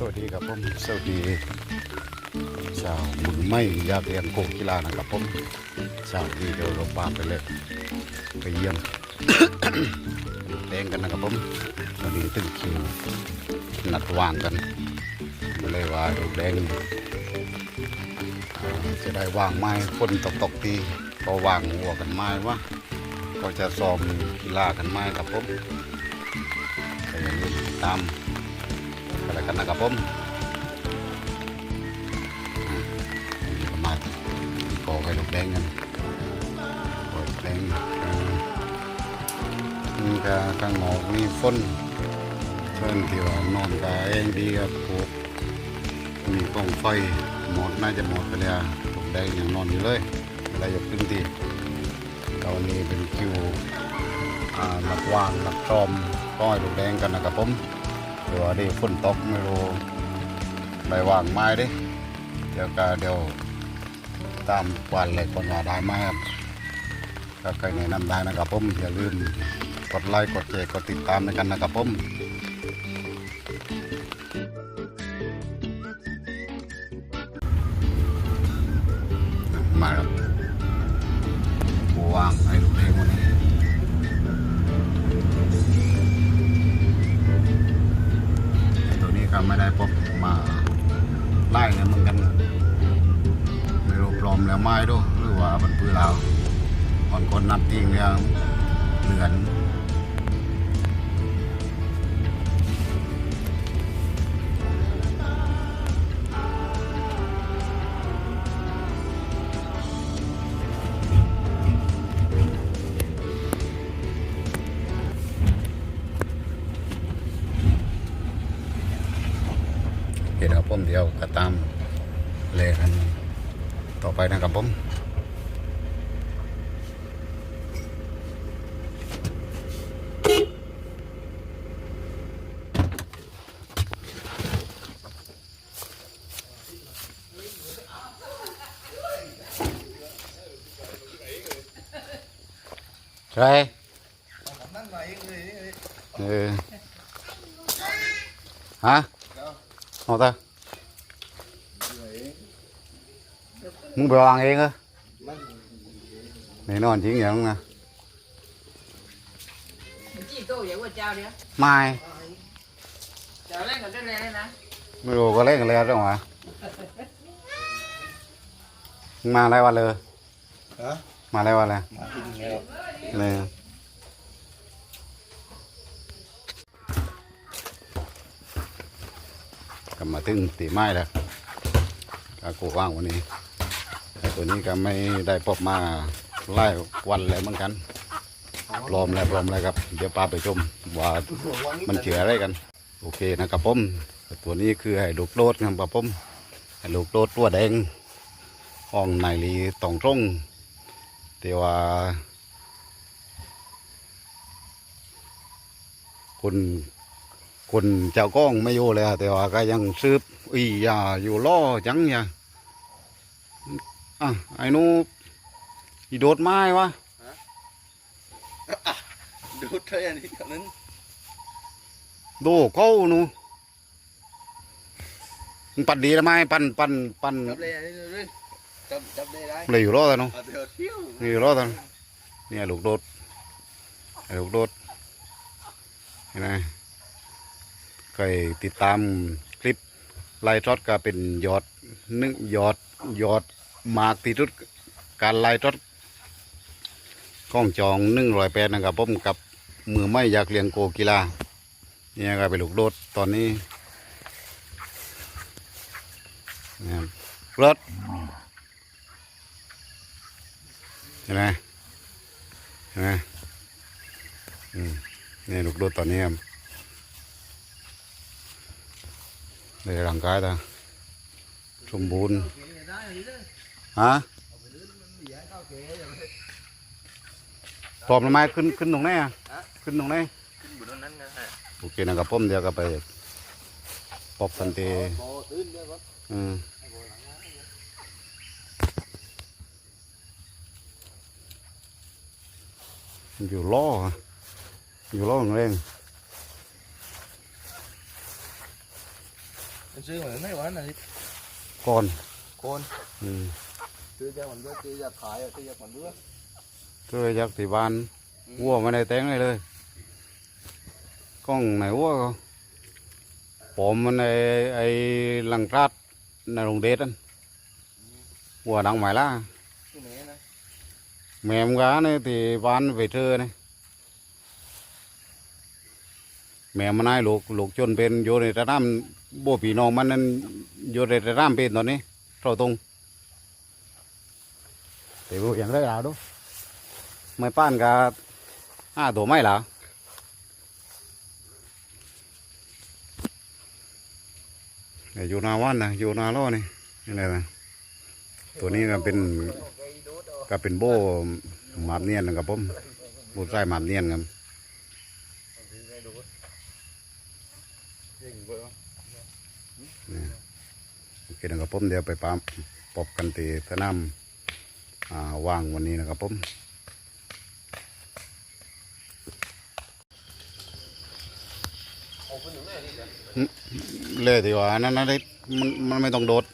สวัสดีครับผมสวัสดีชาวบุญไม่อยากเรียนโกกีฬานะครับผมชาวนี้เดี๋ยวเราพาไปเลยไปเยี่ยมลูกแดงกันนะครับผมวันนี้ตึงคิวนัดวางกันก็เลยว่าลูกแดงจะได้วางไม้คนตกตกตีก็วางหัวกันไม้ว่าก็จะซ้อมกีฬากันไม้ครับผมก็อย่าลืมติดตาม กันนะครับผมอ่ามาโกไปลูกแดงกันโกลูกแดงนี่ก็ข้างนอกนี่ฝนเพื่อนที่ว่านอนกับเองดีครับปลูกมีกองไฟหมดน่าจะหมดไปแล้วลูกแดงยังนอนอยู่เลยอะไรอยู่ขึ้นทีตอนนี้เป็นคิวหลักวางหลักจอมก็ให้ลูกแดงกันนะครับผม เดี๋ยวได้ฝนตกไม่รู้ใบวางไม้ดิเดี๋ยวก็เดี๋ยวตามวันเลยคนว่าได้มครับก็ใครแนะนำได้นะครับผมอย่าลืมกดไลค์กดแชร์กดติดตามในกันนะครับผมมาครับ ไม่ได้พบมาไล่เนี่ยมึงกันไม่รู้ปลอมแล้วไม้ด้วยหรือว่ามันปืนเราก่อนคนนับทิ้งเนี่ยเหลือน เห็นครับผมเดียวก็ตามเลยกันต่อไปนะครับผมใช่เออฮะเอาตา มึงไปวางเองเหรอแน่นอนจริงอย่างนั้นนะ mình chỉ tôi vậy của chào đi á ไม่ chào lên còn cái này đây nè ไม่รู้ก็เล่นกันเลยหรอวะมึงมาอะไรวันเลยฮะมาอะไรวันเลยมากินแล้วเลยกลับมาถึงตีไม้แล้วก็กูว่างวันนี้ไอ้ ตัวนี้ก็ไม่ได้พบมาไล่วันเลยเหมือนกันปลอมแล้วปลอมแล้วครับ เดี๋ยวปลาไปชมว่ามันเชื่ออะไรกัน โอเคนะครับผมตัวนี้คือไอ้ลูกโลดครับผมไอ้ลูกโลดตัวแดงห้องในลีตองตรงแต่ว่าคนคนเจ้าก้องไม่อยู่เลยแต่ว่าก็ยังซืบอียาอยู่ล่อจังเนี่ย อะไอ้หนูอีโดดไม้วะดูดเท่านี้เท่านั้นโดเก้าหนูมึงปัดดีแล้วไหมปันปันปันจับเลยอันนี้เลยจับจับได้ได้เลยอยู่รอดแล้วหนูเอาเดี๋ยวเที่ยวนี่อยู่รอดแล้วเนี่ยลูกโดดไอ้ลูกโดดเห็นไหมเคยติดตามคลิปไล่ทอดก็เป็นยอดหนึ่งยอดยอด มากที่สุดการไล่ทอดกล้องจองหนึ่งรอยแปดนะครับผมกับมือไม่อยากเรียนโกกีฬาเนี่ยก็เป็นลูกโดดตอนนี้นะครับรถเห็นไหมเห็นไหมอืมนี่ลูกโดดตอนนี้ครับในร่างกายตาสมบูรณ์ ฮะพร้อมแล้วไหมขึ้นขึ้นตรงไหนอะขึ้นตรงไหนขึ้นบนนั้นนะฮะโอเคนะครับผมเดี๋ยวก็ไปพบกันทีโบตื่นด้วยวะอืมอยู่ล่ออะอยู่ล่อของเร่งมันซื้อเหมือนไม่หวานนะที่ก่อนโคนอืม ซื้อจากมันเบื่อซื้อจากขายอะซื้อจากมันเบื่อเจอจากที่บ้านวัวไม่ได้แต่งเลยเลยกล้องไหนวัวก็ผมมันไอไอหลังรัดในโรงเดชนั่นวัวดังไหมล่ะที่ไหนนะแม่มกาเนี่ยที่บ้านไปเจอเนี่ยแม่มันนายลูกลูกจนเป็นอยู่ในระดับโบปีน้องมันนั่นอยู่ในระดับเป็นตอนนี้เราตรง แต่รู้อย่างไรแล้วดูไม่ป้านกับห้าตัวไม่หรอยอยู่นาวันนะอยู่นาล้อนี่นี่แหละนะตัวนี้ก็เป็นก็เป็นโบหมาบเนียนนะครับผมโบใส่หมาบเนียนครับโอเคนะครับผมเดี๋ยวไปปามปอบกันตีสนาม ว่างวันนี้นะครับผมเล่ที่ว่าอันนั้นนะได้มันมันไม่ต้องโดด